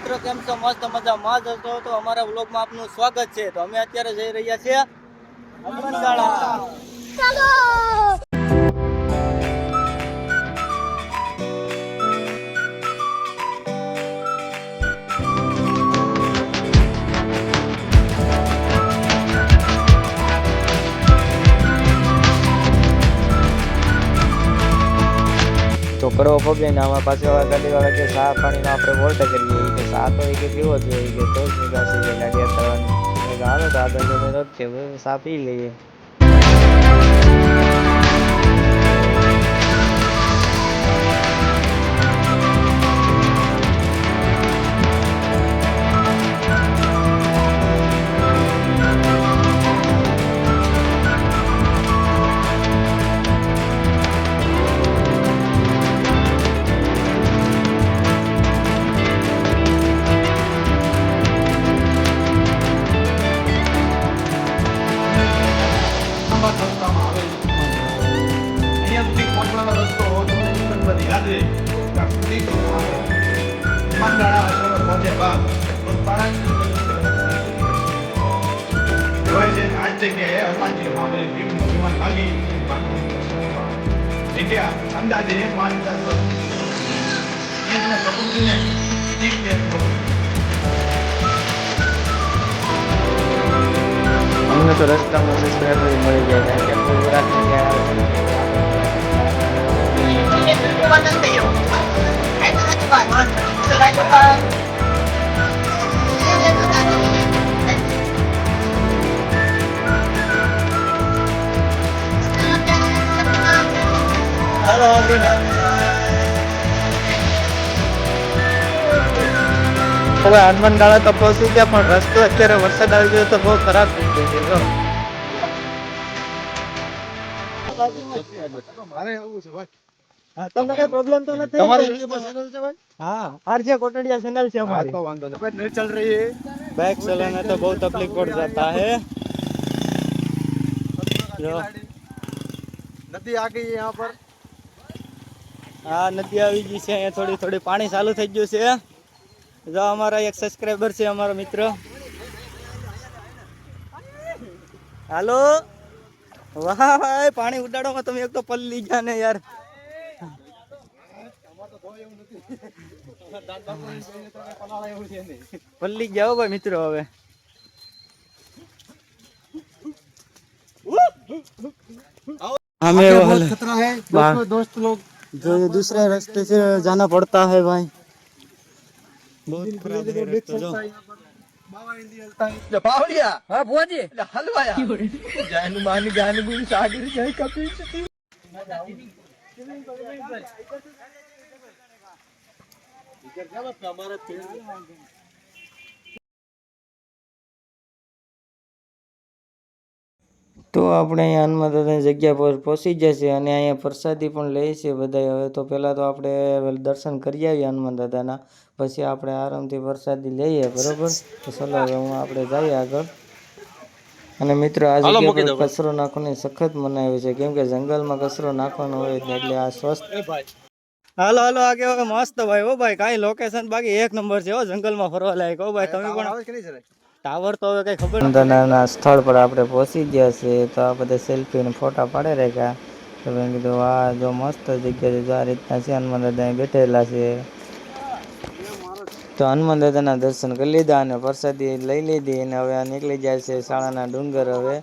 મિત્રો, કેમ છો? મસ્ત મજામાં જ હશો? તો અમારા વ્લોગમાં આપનું સ્વાગત છે. તો અમે અત્યારે જઈ રહ્યા છીએ હનુમાનગાળા તો કરવો પગે ને આમાં પાછળ ગાડી વાળા કે ચા પાણીમાં આપણે વોલ્ટ કરીએ. કે સા તો ઈ કે પીવો જોઈએ કે તો જ નિકાસી ગાડી કરવાની. મેં તો આગળ જઈને રોકીએ સા પી લઈએ. રસ્તો ત્યાં સુધી મંડાળા આશ્રમે પહોંચે બાદ કહેવાય છે આ જગ્યાએ હનુમાનજી મહાદેવ ભીમનું વિમાન લાગી અંદાજે એક માનતા પ્રકૃતિને ઠીક અમને તો રસ્તામાં મળી જાય કારણ કે ગુજરાતની ત્યાં હવે હનુમાન ગાળા તો પહોંચી ગયા પણ રસ્તો અત્યારે વરસાદ આવી ગયો તો બહુ ખરાબ થઈ ગયો મારે આવું છે ભાઈ તમને કઈ પ્રોબ્લેમ તો નથી તમારી YouTube ચેનલ છે ભાઈ हाँ आरजे कोटड़िया चैनल से हाँ, हमारी तो वांदो नहीं भाई नहीं चल रही है बाइक चलाना तो बहुत तकलीफ पड़ जाता है जो नदी आ गई है यहाँ पर આ નદી આવી ગઈ છે અહીંયા થોડી થોડી પાણી ચાલુ થઈ ગયું છે જો અમારા એક સબસ્ક્રાઈબર છે અમારો મિત્ર હાલો વાહ ભાઈ પાણી ઉડાડોમાં તમે એક તો પલ્લી ગયા ને યાર પલ્લી ગયા હો ભાઈ મિત્રો હવે हमें वो खतरा है बाहर- दोस्तों दोस्त लोग जो ये दूसरे रास्ते से जाना पड़ता है भाई बहुत खराब है रास्ता जो बाबा हिंदी हलता है बावड़िया हाँ बुआजी हलवाया जान मान ज्ञान गुण सागर जय તમારે તો આપણે હનુમાન દાદાની જગ્યા પર પહોંચી ગયા અને અહીંયા પ્રસાદી પણ લઈએ છીએ બધા હવે તો પહેલાં તો આપણે દર્શન કરી આવીએ હનુમાન દાદાના પછી આપણે આરામથી પ્રસાદી લઈએ બરોબર? તો ચલો હું આપણે જઈએ આગળ. અને મિત્રો આ જગ્યા કચરો નાખવાની સખત મનાવી છે. કેમ કે જંગલમાં કચરો નાખવાનો હોય એટલે આ સ્વસ્થ હાલો હાલો આગે હવે મસ્ત ભાઈ હો ભાઈ કાંઈ લોકેશન બાકી એક નંબર છે હો જંગલમાં ફરવા લાયક હો ભાઈ તમે પણ ટાવર તો હવે કઈ ખબર ના સ્થળ પર આપણે પહોંચી ગયા છે તો આ બધા સેલ્ફી ને ફોટા પાડે રાખ્યા. તો મેં કીધું આ જો મસ્ત જગ્યા છે જો આ રીતના છે હનુમાન દાદા બેઠેલા છે. તો હનુમાન દાદાના દર્શન કરી લીધા અને પ્રસાદી લઈ લીધી અને હવે આ નીકળી જાય છે શાળાના ડુંગર હવે.